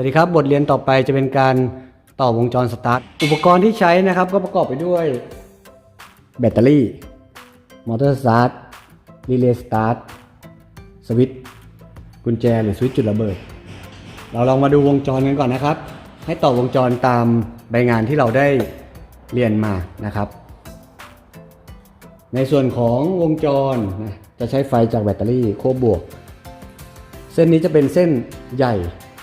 วัสดีครับ บทเรียนต่อไปจะเป็นการต่อวงจรสตาร์ท อุปกรณ์ที่ใช้นะครับก็ประกอบไปด้วย แบตเตอรี่ มอเตอร์สตาร์ท รีเลย์สตาร์ท สวิตช์ กุญแจหรือสวิตช์จุดระเบิด เราลองมาดูวงจรกันก่อนนะครับ ให้ต่อวงจรตามใบงานที่เราได้เรียนมานะครับ ในส่วนของวงจรจะใช้ไฟจากแบตเตอรี่โคบวก เส้นนี้จะเป็นเส้นใหญ่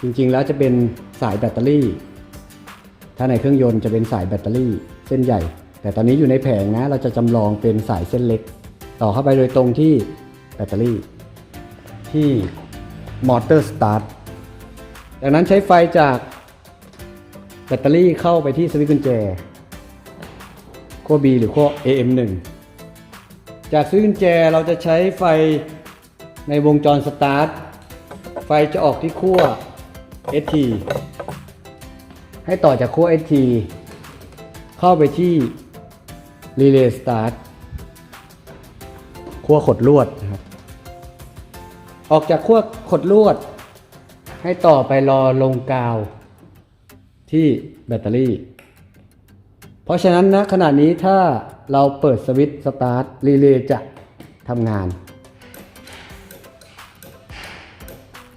จริงๆ แล้วจะเป็นสายแบตเตอรี่ ถ้าในเครื่องยนต์จะเป็นสายแบตเตอรี่เส้นใหญ่ แต่ตอนนี้อยู่ในแผงนะ เราจะจำลองเป็นสายเส้นเล็ก ต่อเข้าไปโดยตรงที่แบตเตอรี่ ที่มอเตอร์สตาร์ทจากนั้นใช้ไฟจากแบตเตอรี่เข้าไปที่สวิตช์กุญแจขั้ว B หรือขั้ว AM1 จากสวิตช์กุญแจเราจะใช้ไฟในวงจรสตาร์ทไฟจะออกที่ขั้ว ST ให้ต่อจากขั้ว ST เข้าไปที่ Relay Start ขั้วขดลวดนะครับ ออกจากขั้วขดลวด ให้ต่อไปรอลงกาวที่แบตเตอรี่ เพราะฉะนั้นนะขณะนี้ถ้าเราเปิดสวิตช์สตาร์ทรีเลย์จะทำงาน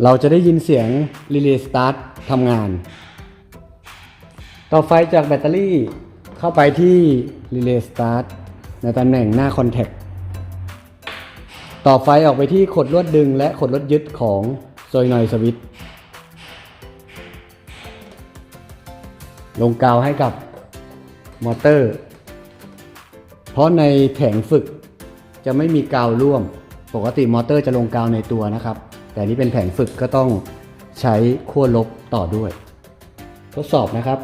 เราจะได้ยินเสียง Relay Start ททำงาน ต่อไฟจากแบตเตอรี่เข้าไปที่ Relay Start ในตำแหน่งหน้า Contact ต่อไฟออกไปที่ขดลวดดึงและขดลวดยึดของโซยนอยสวิตลงกาวให้กับมอเตอร์ เพราะในแผงฝึกจะไม่มีกาวร่วม ปกติมอเตอร์จะลงกาวในตัวนะครับ แต่นี่เป็นแผงฝึกก็ต้องใช้ขั้วลบต่อด้วย ทดสอบนะครับ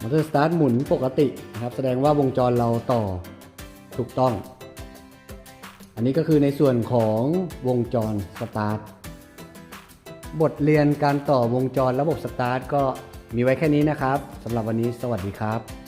มอเตอร์สตาร์ทหมุนปกตินะครับ แสดงว่าวงจรเราต่อถูกต้อง อันนี้ก็คือในส่วนของวงจรสตาร์ทบทเรียนการต่อวงจรระบบสตาร์ทก็มีไว้แค่นี้นะครับสำหรับวันนี้สวัสดีครับ